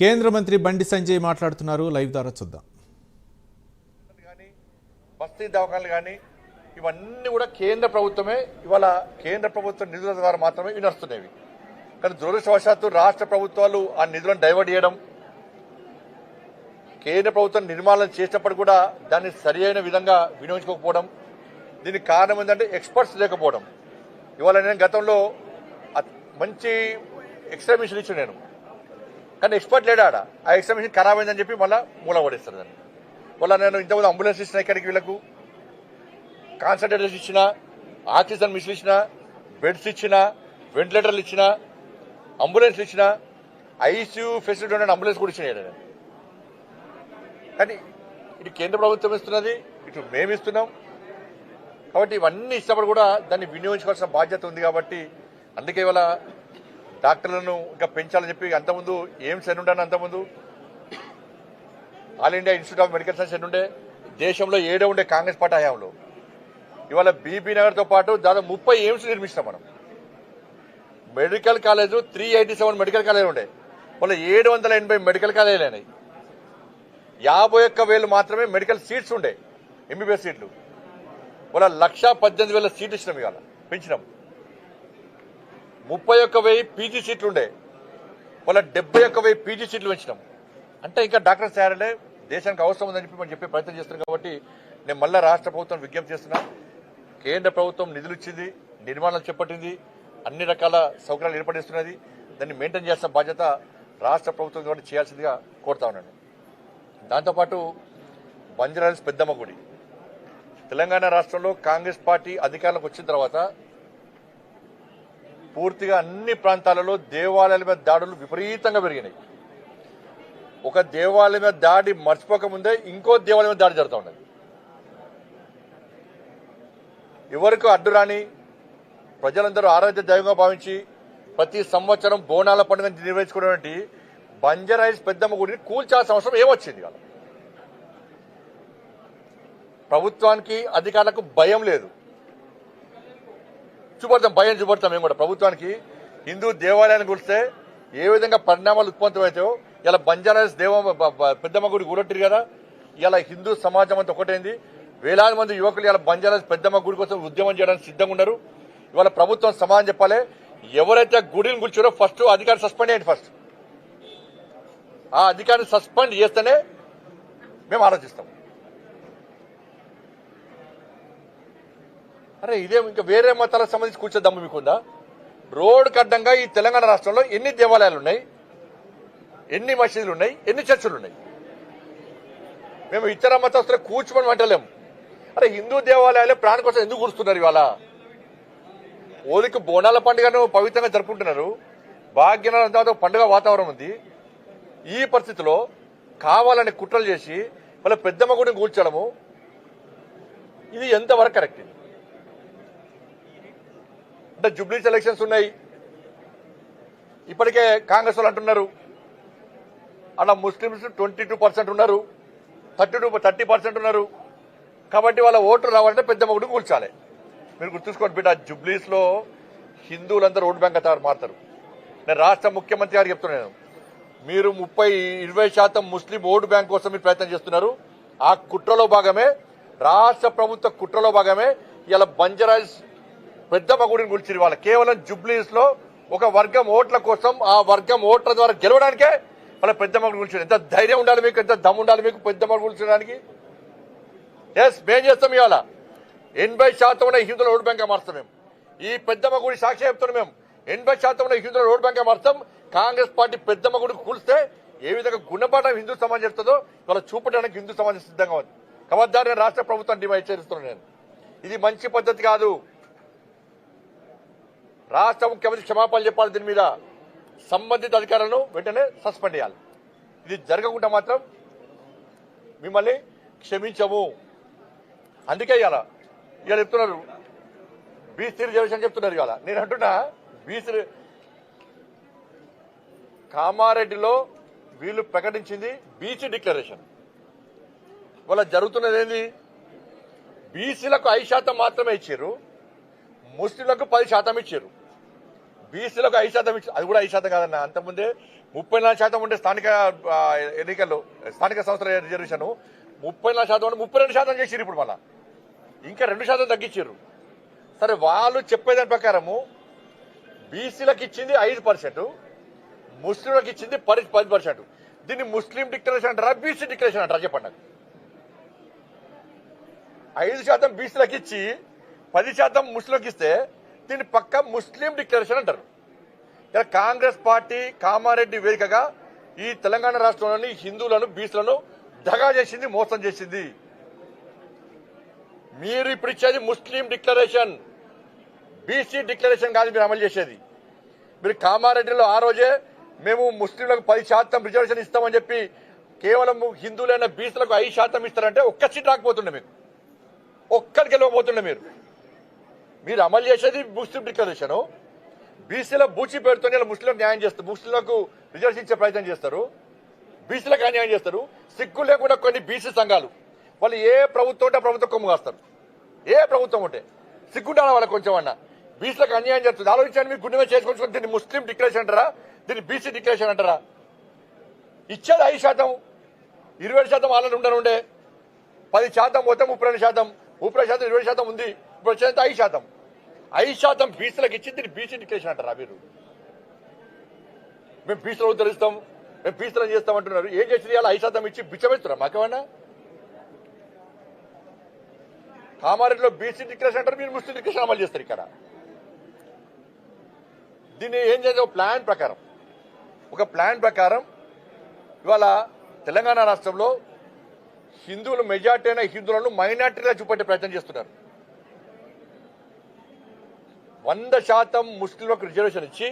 కేంద్ర మంత్రి బండి సంజయ్ మాట్లాడుతున్నారు. లైవ్ ద్వారా చూద్దాం. కానీ బస్తీ దవాఖానలు కానీ ఇవన్నీ కూడా కేంద్ర ప్రభుత్వమే ఇవాళ కేంద్ర ప్రభుత్వం నిధుల ద్వారా మాత్రమే ఇవి నడుస్తున్నాయి కానీ దురదృష్టవశాత్తు రాష్ట్ర ప్రభుత్వాలు ఆ నిధులను డైవర్ట్ చేయడం కేంద్ర ప్రభుత్వం నిర్మాణం చేసినప్పుడు కూడా దాన్ని సరి అయిన విధంగా వినియోగించుకోకపోవడం దీనికి కారణం ఏంటంటే ఎక్స్పర్ట్స్ లేకపోవడం. ఇవాళ నేను గతంలో మంచి ఎక్స్రే మిషన్ ఇచ్చి నేను. కానీ ఎక్స్పర్ట్ లేడా ఆడ ఆ ఎక్స్రే ఖరాబ్ అయిందని చెప్పి మళ్ళీ మూల పడేస్తారు దాన్ని. మళ్ళీ నేను ఇంతకుముందు అంబులెన్స్ ఇచ్చిన ఇక్కడికి వీళ్ళకు? కాన్సన్ట్రేటర్స్ ఇచ్చిన ఆక్సిజన్ మిషన్ ఇచ్చిన బెడ్స్ ఇచ్చిన వెంటిలేటర్లు ఇచ్చిన అంబులెన్స్ ఇచ్చిన ఐసీయూ ఫెసిలిటీ ఉన్న అంబులెన్స్ కూడా ఇచ్చిన నేను కానీ ఇటు కేంద్ర ప్రభుత్వం ఇస్తున్నది ఇటు మేము ఇస్తున్నాం. కాబట్టి ఇవన్నీ ఇచ్చినప్పుడు కూడా దాన్ని వినియోగించుకోవాల్సిన బాధ్యత ఉంది కాబట్టి అందుకే ఇవాళ డాక్టర్లను ఇంకా పెంచాలని చెప్పి అంతకుముందు ఏం సెన్ ఉండాలి అంతకుముందు All India Institute of Medical Science ఎన్ని ఉండే దేశంలో ఏడో ఉండే కాంగ్రెస్ పార్టీ హయాంలో. ఇవాళ బీబీ నగర్తో పాటు దాదాపు ముప్పై ఎయిమ్స్ నిర్మిస్తాం మనం. Medical college three eighty seven medical college ఉండే. మళ్ళీ ఏడు వందల ఎనభై మెడికల్ కాలేజీలు అయినాయి. యాభై ఒక్క వేలు మాత్రమే మెడికల్ సీట్స్ ఉండే ఎంబీబీఎస్ సీట్లు. మళ్ళీ లక్ష పద్దెనిమిది వేల సీట్లు ఇచ్చినాం ఇవాళ పెంచినాం. ముప్పై ఒక్క వెయ్యి పీజీ సీట్లు ఉండే వాళ్ళ డెబ్బై ఒక్క వెయ్యి పీజీ సీట్లు పెంచినాం. అంటే ఇంకా డాక్టర్స్ తయారలే దేశానికి అవసరం ఉందని చెప్పి మనం చెప్పే ప్రయత్నం చేస్తున్నాం కాబట్టి నేను మళ్ళీ రాష్ట్ర ప్రభుత్వం విజ్ఞప్తి చేస్తున్నా. కేంద్ర ప్రభుత్వం నిధులు ఇచ్చింది నిర్మాణాలు చేపట్టింది అన్ని రకాల సౌకర్యాలు ఏర్పడిస్తున్నది. దాన్ని మెయింటైన్ చేస్తున్న బాధ్యత రాష్ట్ర ప్రభుత్వం ద్వారా చేయాల్సిందిగా కోరుతా ఉన్నాను. దాంతోపాటు బంజారాహిల్స్ పెద్దమ్మ గుడి. తెలంగాణ రాష్ట్రంలో కాంగ్రెస్ పార్టీ అధికారంలోకి వచ్చిన తర్వాత పూర్తిగా అన్ని ప్రాంతాలలో దేవాలయాల మీద దాడులు విపరీతంగా పెరిగినాయి. ఒక దేవాలయం మీద దాడి మర్చిపోకముందే ఇంకో దేవాలయం మీద దాడి జరుగుతూ ఉన్నది. ఎవరికి అడ్డు రాని ప్రజలందరూ ఆరాధ్య దైవంగా భావించి ప్రతి సంవత్సరం బోనాల పండుగ నిర్వహించుకున్నటువంటి బంజారాయిల్స్ పెద్దమ్మ గుడిని కూల్చాల్సిన అవసరం ఏమొచ్చింది వాళ్ళ ప్రభుత్వానికి అధికారులకు భయం లేదు. చూపడతాం భయం చూపడతాం మేము కూడా. ప్రభుత్వానికి హిందూ దేవాలయాన్ని గురిస్తే ఏ విధంగా పరిణామాలు ఉత్పన్నమవుతాయో ఇలా బంజారాస్ దేవ పెద్దమ్మ గుడి కూడొట్టిరు కదా ఇలా హిందూ సమాజం అంతా ఒకటైంది. వేలాది మంది యువకులు ఇలా బంజారాస్ పెద్దమ్మ గుడి కోసం ఉద్యమం చేయడానికి సిద్ధంగా ఉన్నారు. ఇవాళ ప్రభుత్వం సమాజం చెప్పాలి. ఎవరైతే గుడిని కూర్చోరో ఫస్ట్ అధికారి సస్పెండ్ చేయండి ఫస్ట్. ఆ అధికారిని సస్పెండ్ చేస్తేనే మేము ఆలోచిస్తాం. అరే ఇదేం ఇంకా వేరే మతాలకు సంబంధించి కూర్చో దమ్ము మీకుందా? రోడ్డు అడ్డంగా ఈ తెలంగాణ రాష్ట్రంలో ఎన్ని దేవాలయాలు ఉన్నాయి ఎన్ని మసీదులు ఉన్నాయి ఎన్ని చర్చలు ఉన్నాయి మేము ఇతర మతస్థులు కూర్చోమని అంటలేము అరే హిందూ దేవాలయాలు ప్రాణ కోసం ఎందుకు కూర్చున్నారు ఇవాళ? ఓలికి బోనాల పండుగను పవిత్రంగా జరుపుకుంటున్నారు. భాగ్యనగరం తర్వాత పండుగ వాతావరణం ఉంది. ఈ పరిస్థితిలో కావాలని కుట్రలు చేసి వాళ్ళ పెద్దమ్మ గుడిని కూర్చోడము ఇది ఎంతవరకు కరెక్ట్? అంటే జూబ్లీస్ ఎలక్షన్స్ ఉన్నాయి. ఇప్పటికే కాంగ్రెస్ వాళ్ళు అంటున్నారు. అలా ముస్లిమ్స్ ట్వంటీ టూ పర్సెంట్ ఉన్నారు. థర్టీ టూ థర్టీ పర్సెంట్ ఉన్నారు. కాబట్టి వాళ్ళ ఓట్లు రావాలంటే పెద్ద మొగుడు కూల్చాలి. మీరు గుర్తుంచుకోండి బిడ్డ జుబ్లీస్లో హిందువులందరూ ఓటు బ్యాంక్ తయారు మారుతారు. నేను రాష్ట్ర ముఖ్యమంత్రి గారు చెప్తున్నాను మీరు ముప్పై ఇరవై శాతం ముస్లిం ఓటు బ్యాంక్ కోసం మీరు ప్రయత్నం చేస్తున్నారు. ఆ కుట్రలో భాగమే రాష్ట్ర ప్రభుత్వ కుట్రలో భాగమే ఇలా బంజరాజ్ పెద్దమ్మ గుడిని గురించి వాళ్ళ కేవలం జుబ్లీస్లో ఒక వర్గం ఓట్ల కోసం ఆ వర్గం ఓట్ల ద్వారా గెలవడానికే వాళ్ళ పెద్దమ్మ గుడి గురించి ఎంత ధైర్యం ఉండాలి మీకు ఎంత దమ్ము ఉండాలి మీకు పెద్దమ్మ గురించడానికి ఎస్ మేం చేస్తాం ఇవాళ. ఎనభై శాతం ఉన్న హిందువుల ఓటు బ్యాంక్ మారుస్తాం మేము ఈ పెద్దమ్మ గుడి సాక్షి చెప్తున్నాం మేము ఎనభై శాతం ఉన్న హిందువుల ఓటు బ్యాంక్ మారుస్తాం. కాంగ్రెస్ పార్టీ పెద్దమ్మ గుడి కూలిస్తే ఏ విధంగా గుణపాఠం హిందూ సమాజం చెప్తుందో ఇవాళ చూపడానికి హిందూ సమాజం సిద్ధంగా ఉంది. కాబట్టి రాష్ట్ర ప్రభుత్వం డిమాండ్ హెచ్చరిస్తున్నాను నేను. ఇది మంచి పద్ధతి కాదు. రాష్ట్ర ముఖ్యమంత్రి క్షమాపణలు చెప్పాలి దీని మీద సంబంధిత అధికారులను వెంటనే సస్పెండ్ చేయాలి. ఇది జరగకుండా మాత్రం మిమ్మల్ని క్షమించము. అందుకే ఇవాళ ఇవాళ చెప్తున్నారు. బీసీ రిజర్వేషన్ చెప్తున్నారు ఇవాళ. నేను అంటున్నా బీసీ కామారెడ్డిలో వీళ్ళు ప్రకటించింది బీసీ డిక్లరేషన్. వాళ్ళ జరుగుతున్నది ఏంది? బీసీలకు ఐదు శాతం మాత్రమే ఇచ్చారు ముస్లింలకు పది శాతం ఇచ్చారు. బీసీలకు ఐదు శాతం ఇచ్చి అది కూడా ఐదు శాతం కాదన్న. అంతకుముందే ముప్పై నాలుగు శాతం ఉండే స్థానిక ఎన్నికలు ఎన్నికల్లో స్థానిక సంస్థల రిజర్వేషన్ ముప్పై నాలుగు శాతం ఉంటే ముప్పై రెండు శాతం చేసిరు ఇప్పుడు మళ్ళా. ఇంకా రెండు శాతం తగ్గించారు సరే వాళ్ళు చెప్పేదాని ప్రకారము బీసీలకు ఇచ్చింది ఐదు పర్సెంట్ ముస్లింలకు ఇచ్చింది పది పది పర్సెంట్. దీన్ని ముస్లిం డిక్లరేషన్ అంటారా బీసీ డిక్లరేషన్ అంటారా చెప్పండి నాకు. ఐదు శాతం బీసీలకు ఇచ్చి పది శాతం ముస్లింలకు ఇస్తే దీన్ని పక్క ముస్లిం డిక్లరేషన్ అంటారు. ఇలా కాంగ్రెస్ పార్టీ కామారెడ్డి వేదికగా ఈ తెలంగాణ రాష్ట్రంలోని హిందువులను బీసులను దగా చేసింది మోసం చేసింది. మీరు ఇప్పుడు ఇచ్చేది ముస్లిం డిక్లరేషన్ బీసీ డిక్లరేషన్ కాదు మీరు అమలు చేసేది. మీరు కామారెడ్డిలో ఆ రోజే మేము ముస్లింలకు పది శాతం రిజర్వేషన్ ఇస్తామని చెప్పి కేవలం హిందువులైన బీసీలకు ఐదు శాతం ఇస్తారంటే ఒక్క సీట్ రాకపోతుండే మీకు. ఒక్కరికి వెళ్ళకపోతుండే మీరు. మీరు అమలు చేసేది ముస్లిం డిక్లరేషన్ బీసీల బూచి పేరుతో ఇలా న్యాయం చేస్తారు. ముస్లింలకు రిజర్వేషన్ ఇచ్చే ప్రయత్నం చేస్తారు. బీసీలకు అన్యాయం చేస్తారు. సిగ్గు లేకుండా కొన్ని బీసీ సంఘాలు వాళ్ళు ఏ ప్రభుత్వం ఉంటే ప్రభుత్వం కొమ్ము కాస్తారు. ఏ ప్రభుత్వం ఉంటే. సిగ్గుండాలి వాళ్ళకి కొంచెం అన్న. బీసీలకు అన్యాయం చేస్తుంది. ఆలోచించండి మీరు గుండె చేసుకొని దీన్ని ముస్లిం డిక్లరేషన్ అంటారా? దీన్ని బీసీ డిక్లరేషన్ అంటారా? ఇచ్చేది ఐదు శాతం ఇరవై శాతం వాళ్ళని ఉండనుండే. పది శాతం పోతే ముప్పై రెండు శాతం ముప్పై శాతం ఇరవై శాతం ఉంది. ఇప్పుడు వచ్చేది ఐదు శాతం. ఐదు శాతం బీసీలకు ఇచ్చి దీన్ని బీసీ డిక్లరేషన్ అంటారా మీరు? మేము బీసీలో ఉద్ధరిస్తాం మేము బీసీలో చేస్తాం అంటున్నారు. ఏం చేసింది అలా ఐదు శాతం ఇచ్చి బిచ్చబెడుతున్నా మాకేమన్నా? కామారెడ్డిలో బీసీ డిక్లేషన్ అంటారు మీరు ముస్లిం డిక్లేషన్ అమలు చేస్తారు ఇక్కడ. దీన్ని ఏం చేయాలి ప్లాన్ ప్రకారం. ఒక ప్లాన్ ప్రకారం ఇవాళ తెలంగాణ రాష్ట్రంలో హిందువులు మెజార్టీ అయిన హిందువులను మైనార్టీగా చూపెట్టే ప్రయత్నం చేస్తున్నారు. వంద శాతం ముస్లింలకు రిజర్వేషన్ ఇచ్చి